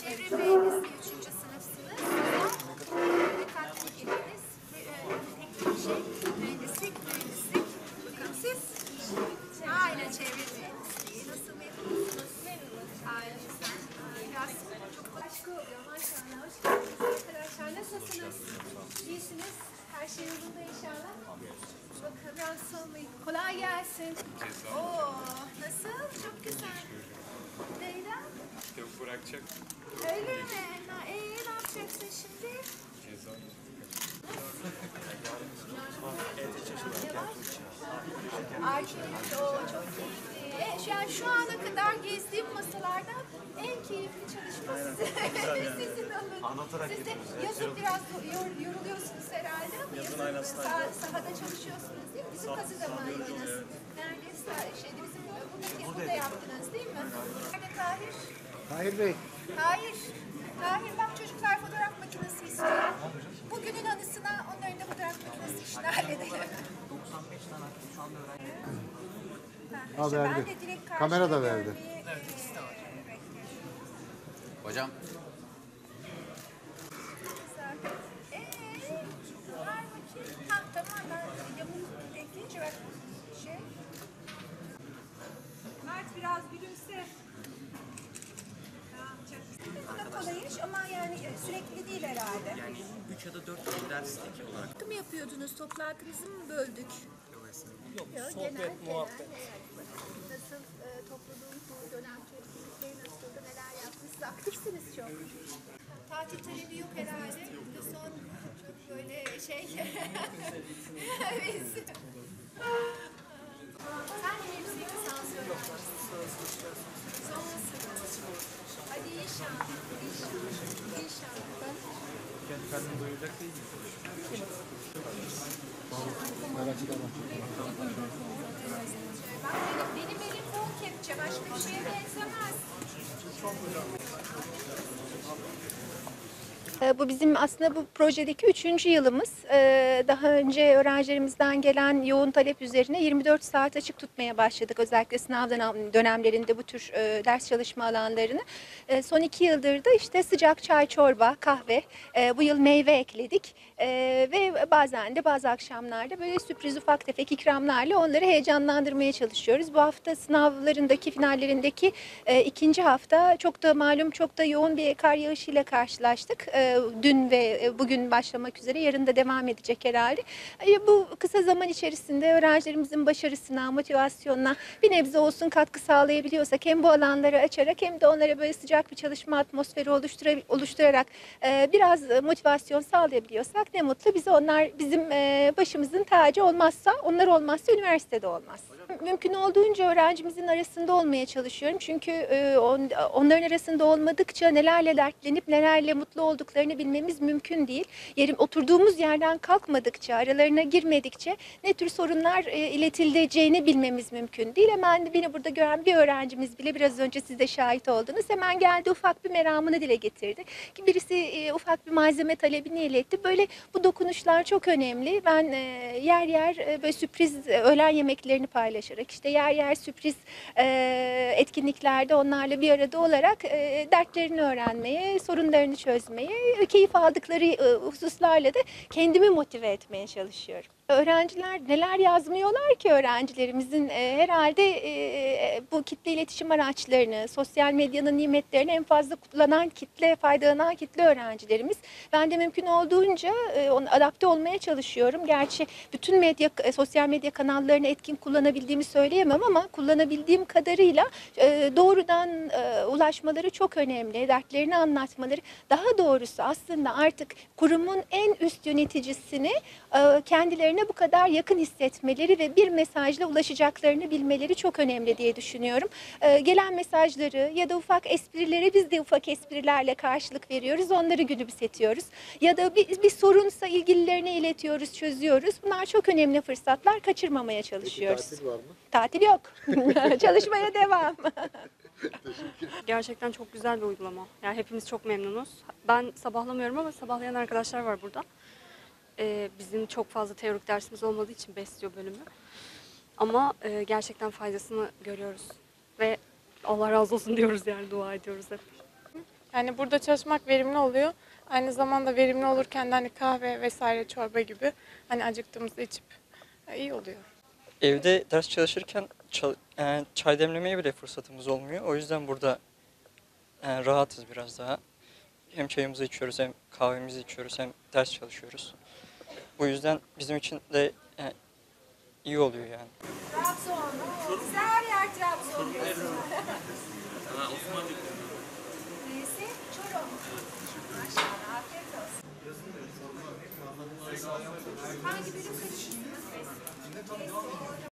Çevre mühendisliği 3. sınıfsınız. Dikkatli geliniz. Ve, e, şey, mühendislik, mühendislik. Bakalım siz? Aynen çevre mühendisliği. Nasıl memnunsunuz? Aynen güzel. Biraz çok başka oluyor maşallah. Hoş geldiniz arkadaşlar. Nasılsınız? İyisiniz? Her şey yolunda inşallah. Bakalım rahatsız olmayın. Kolay gelsin. Oo, nasıl? Çok güzel. Leyla? Yok bırakacak. Öyle mi? Ee, ne yapacaksın şimdi? Ceza. Arkeolojik, o çok keyifli. E, şu- yani şu ana kadar gezdiğim masalarda en keyifli çalışma sizin, sizin alın. Anlatarak Siz de yazın biraz yor- yoruluyorsunuz herhalde ama yazın, sah- sahada çalışıyorsunuz değil mi? Bizim kazıda mı aydınız? Neredeyse şeyde bizim buradaki burada yaptınız değil mi? Nerede Tahir? Tahir Bey, Hayır. Hayır bak çocuklar fotoğraf makinesi istiyor. Bugünün anısına onların da fotoğraf makinesi işini halledelim. 95 tane şu anda öğrenci. Ha, Ha, işte verdi. ben de direkt Kamera da verdi. görmeyi, e, bekliyorum. Hocam. Güzel. Ee, bakayım. Ha tamam ben yamuk ekleyince bak şey. Mert biraz gülümse. Tamam çok güzel. Bu da kolay iş ama yani e, sürekli değil herhalde. Yani 3 ya da 4 tane ders tek olarak. Hakkı mı yapıyordunuz? Toplantınızı mı böldük? Yok, sohbet, genel, muhabbet. genel, evet. Nasıl e, topluluğun bu dönem etkinlikleri nasıldı, neler yaptınız? Siz aktifsiniz çok. Tatil talebi yok herhalde. Son çok böyle şey. Biz. Sen de hepsi lisansiyonu Son sınıf. Hadi inşallah. İnşallah. İnşallah. Kendi kendini doyuracak değil mi? Bak benim, elim bol kepçe. Başka bir şeye benzemez. Ee, Bu bizim aslında bu projedeki üçüncü yılımız. Ee, Daha önce öğrencilerimizden gelen yoğun talep üzerine 24 saat açık tutmaya başladık. Özellikle sınav dönem- dönemlerinde bu tür e, ders çalışma alanlarını. E, Son iki yıldır da işte sıcak çay, çorba, kahve, e, bu yıl meyve ekledik. E, Ve bazen de bazı akşamlarda böyle sürpriz ufak tefek ikramlarla onları heyecanlandırmaya çalışıyoruz. Bu hafta sınavlarındaki, finallerindeki e, ikinci hafta çok da malum çok da yoğun bir kar yağışıyla karşılaştık. E, dün ve e, bugün başlamak üzere yarın da devam edecek herhalde. E, bu kısa zaman içerisinde öğrencilerimizin başarısına, motivasyonuna bir nebze olsun katkı sağlayabiliyorsak hem bu alanları açarak hem de onlara böyle sıcak bir çalışma atmosferi oluştura- oluşturarak e, biraz motivasyon sağlayabiliyorsak ne mutlu bize onlar bizim başımızın tacı olmazsa onlar olmazsa üniversitede olmaz. Mümkün olduğunca öğrencimizin arasında olmaya çalışıyorum. Çünkü e, on- onların arasında olmadıkça nelerle dertlenip nelerle mutlu olduklarını bilmemiz mümkün değil. Yerim oturduğumuz yerden kalkmadıkça, aralarına girmedikçe ne tür sorunlar e, iletileceğini bilmemiz mümkün değil. Hemen beni burada gören bir öğrencimiz bile biraz önce siz de şahit oldunuz. Hemen geldi ufak bir meramını dile getirdi. Ki birisi e, ufak bir malzeme talebini iletti. Böyle bu dokunuşlar çok önemli. Ben e, yer yer e, böyle sürpriz e, öğlen yemeklerini paylaşarak işte yer yer sürpriz e, etkinliklerde onlarla bir arada olarak e, dertlerini öğrenmeye, sorunlarını çözmeye, keyif aldıkları e, hususlarla da kendimi motive etmeye çalışıyorum. Öğrenciler neler yazmıyorlar ki öğrencilerimizin e, herhalde e, bu kitle iletişim araçlarını, sosyal medyanın nimetlerini en fazla kullanan kitle, faydalanan kitle öğrencilerimiz. Ben de mümkün olduğunca e, ona adapte olmaya çalışıyorum. Gerçi bütün medya, e, sosyal medya kanallarını etkin kullanabildiğimi söyleyemem ama kullanabildiğim kadarıyla e, doğrudan e, ulaşmaları çok önemli. Dertlerini anlatmaları. Daha doğrusu aslında artık kurumun en üst yöneticisini e, kendilerine bu kadar yakın hissetmeleri ve bir mesajla ulaşacaklarını bilmeleri çok önemli diye düşünüyorum. E, Gelen mesajları ya da ufak esprileri biz de ufak esprilerle karşılık veriyoruz. Onları günümsetiyoruz. Ya da bir, bir sorunsa ilgililerine iletiyoruz, çözüyoruz. Bunlar çok önemli fırsatlar. Kaçırmamaya çalışıyoruz. tatil var mı? Tatil yok. Çalışmaya devam. Gerçekten çok güzel bir uygulama. Yani hepimiz çok memnunuz. Ben sabahlamıyorum ama sabahlayan arkadaşlar var burada. Ee, bizim çok fazla teorik dersimiz olmadığı için besliyor bölümü. Ama e, gerçekten faydasını görüyoruz. Ve Allah razı olsun diyoruz yani dua ediyoruz hep. Yani burada çalışmak verimli oluyor. Aynı zamanda verimli olurken de hani kahve vesaire çorba gibi hani acıktığımızda içip e, iyi oluyor. Evde ders çalışırken çal- e, çay demlemeye bile fırsatımız olmuyor. O yüzden burada e, rahatız biraz daha. Hem çayımızı içiyoruz hem kahvemizi içiyoruz hem ders çalışıyoruz. Bu yüzden bizim için de e, iyi oluyor yani. Trabzon. Güzel yer Trabzon. Osmanlı